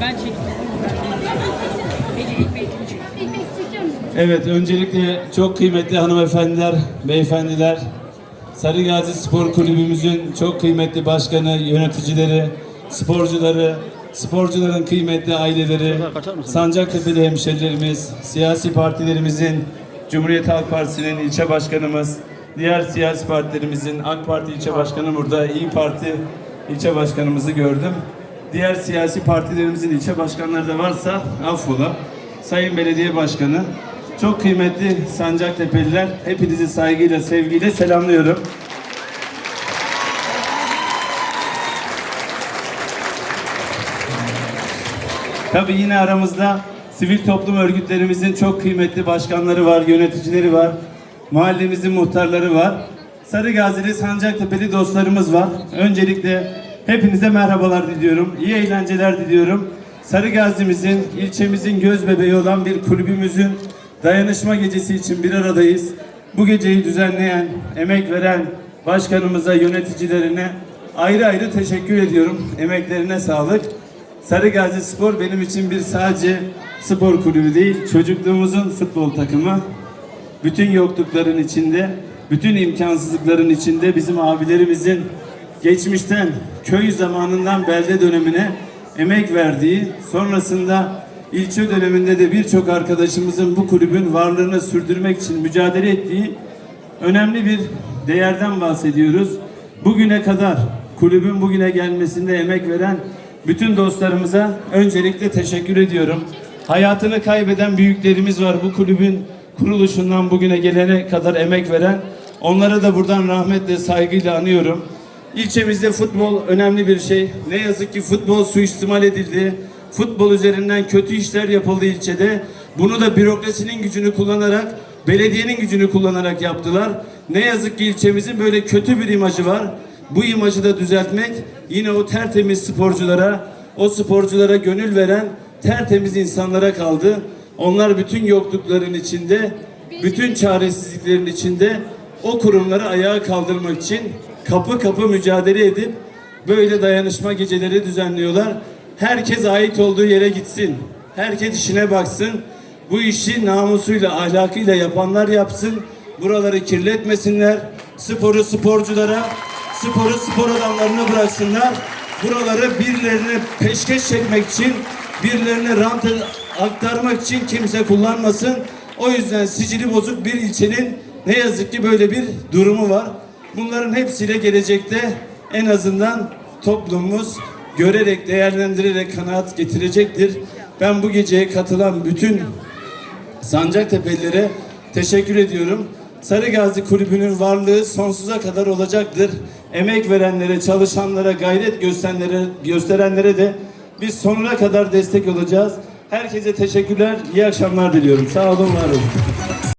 Ben çektim. Ece ilk beykini çek. İlk bek çekiyor musun? Evet, öncelikle çok kıymetli hanımefendiler, beyefendiler, Sarı Gazi Spor Kulübümüzün çok kıymetli başkanı, yöneticileri, sporcuları, sporcuların kıymetli aileleri, Sancaktepe'li hemşerilerimiz, siyasi partilerimizin, Cumhuriyet Halk Partisi'nin ilçe başkanımız, diğer siyasi partilerimizin, AK Parti ilçe başkanı burada, İyi Parti ilçe başkanımızı gördüm. Diğer siyasi partilerimizin ilçe başkanları da varsa affola. Sayın Belediye Başkanı, çok kıymetli Sancaktepe'liler, hepinizi saygıyla, sevgiyle selamlıyorum. Tabii yine aramızda sivil toplum örgütlerimizin çok kıymetli başkanları var, yöneticileri var. Mahallemizin muhtarları var. Sarı Gazili Sancaktepe'li dostlarımız var. Öncelikle hepinize merhabalar diliyorum. İyi eğlenceler diliyorum. Sarı Gazi'mizin, ilçemizin göz bebeği olan bir kulübümüzün dayanışma gecesi için bir aradayız. Bu geceyi düzenleyen, emek veren başkanımıza, yöneticilerine ayrı ayrı teşekkür ediyorum. Emeklerine sağlık. Sarı Gazi Spor benim için bir sadece spor kulübü değil, çocukluğumuzun futbol takımı. Bütün yoklukların içinde, bütün imkansızlıkların içinde bizim abilerimizin geçmişten, köy zamanından belde dönemine emek verdiği, sonrasında ilçe döneminde de birçok arkadaşımızın bu kulübün varlığını sürdürmek için mücadele ettiği önemli bir değerden bahsediyoruz. Bugüne kadar kulübün bugüne gelmesinde emek veren bütün dostlarımıza öncelikle teşekkür ediyorum. Hayatını kaybeden büyüklerimiz var bu kulübün kuruluşundan bugüne gelene kadar emek veren. Onlara da buradan rahmetle, saygıyla anıyorum. İlçemizde futbol önemli bir şey. Ne yazık ki futbol suistimal edildi. Futbol üzerinden kötü işler yapıldı ilçede. Bunu da bürokrasinin gücünü kullanarak, belediyenin gücünü kullanarak yaptılar. Ne yazık ki ilçemizin böyle kötü bir imajı var. Bu imajı da düzeltmek yine o tertemiz sporculara, o sporculara gönül veren tertemiz insanlara kaldı. Onlar bütün yoklukların içinde, bütün çaresizliklerin içinde o kurumları ayağa kaldırmak için kapı kapı mücadele edip böyle dayanışma geceleri düzenliyorlar. Herkes ait olduğu yere gitsin. Herkes işine baksın. Bu işi namusuyla, ahlakıyla yapanlar yapsın. Buraları kirletmesinler. Sporu sporculara, sporu spor adamlarına bıraksınlar. Buraları birilerine peşkeş çekmek için, birilerine rant aktarmak için kimse kullanmasın. O yüzden sicili bozuk bir ilçenin ne yazık ki böyle bir durumu var. Bunların hepsiyle gelecekte en azından toplumumuz görerek, değerlendirerek kanaat getirecektir. Ben bu geceye katılan bütün Sancaktepe'lilere teşekkür ediyorum. Sarı Gazi Kulübü'nün varlığı sonsuza kadar olacaktır. Emek verenlere, çalışanlara, gayret gösterenlere, gösterenlere de biz sonuna kadar destek olacağız. Herkese teşekkürler, iyi akşamlar diliyorum. Sağ olun, var olun.